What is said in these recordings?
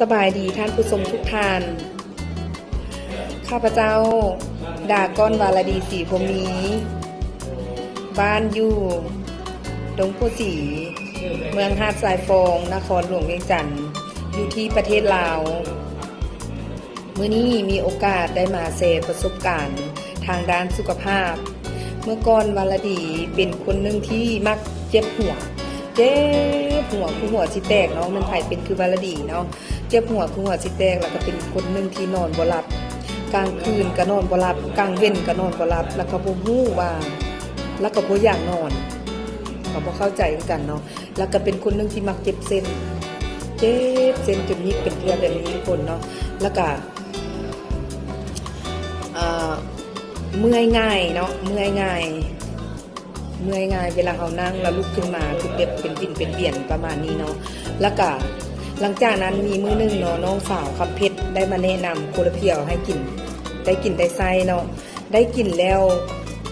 สบายดีท่านผู้ชมทุกท่าน ข้าพเจ้า ดาก้อนวาลดีสีพรมี บ้านอยู่ดงโพสี เมืองหาดทรายฟอง นครหลวงเวียงจันทร์อยู่ที่ประเทศลาวเมื่อนี้มีโอกาสได้มาเสพประสบการณ์ทางด้านสุขภาพ เมื่อก่อนวาลดีเป็นคนหนึ่งที่มักเจ็บหัว เจ็บหัวคือหัวสิแตกเนาะมันไผเป็นคือวาลดีเนาะเจ็บหัวคือหัวสิแตกแล้วก็เป็นคนหนึ่งที่นอนบ่หลับกลางคืนก็นอนบ่หลับกลางเว้นก็นอนบ่หลับ แล้วก็บ่ฮู้ว่า แล้วก็บ่อยากนอนก็บ่เข้าใจกันเนาะแล้วก็เป็นคนหนึ่งที่มักเจ็บเส้นเจ็บเส้นจนยิกเป็นเกลือแบบนี้ทุกคนเนาะแล้วก็อ่าเมื่อยง่ายเนาะเมื่อยง่าย เมื่อยง่ายเวลาเขานั่งแล้วลุกขึ้นมาคือแบบเป็นวินเป็นเวียนประมาณนี้เนาะแล้วก็หลังจากนั้นมีมื้อหนึงเนาะน้องสาวคำเพชรได้มาแนะนำโคลาเพียวให้กิน ได้กินได้ไส้เนาะได้กินแล้ว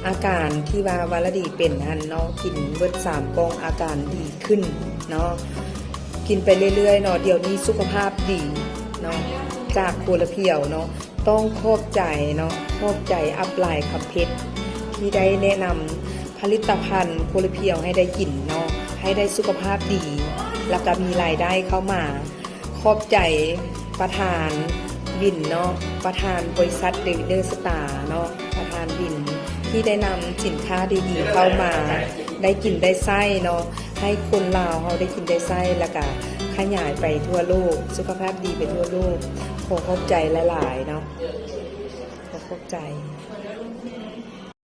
อาการที่ว่าวาลดีเป็นหันเนาะกินเบิดสามกองอาการดีขึ้นเนาะกินไปเรื่อยๆเนาะเดี๋ยวนี้สุขภาพดีเนาะจากโคลาเพียวเนาะต้องขอบใจเนาะขอบใจอัพไลน์คำเพชรที่ได้แนะนำ ผลิตภัณฑ์โคลเพียวให้ได้กินเนาะให้ได้สุขภาพดี แล้วก็มีรายได้เข้ามา ขอบใจประธานวินเนาะประธานบริษัทเดวิดเดอร์สตาร์เนาะประธานวินที่ได้นำสินค้าดีๆเข้ามา ได้กินได้ไส้เนาะให้คนลาวเขาได้กินได้ไส้แล้วก็ขยายไปทั่วโลก สุขภาพดีไปทั่วโลกขอขอบใจหลายๆเนาะขอขอบใจ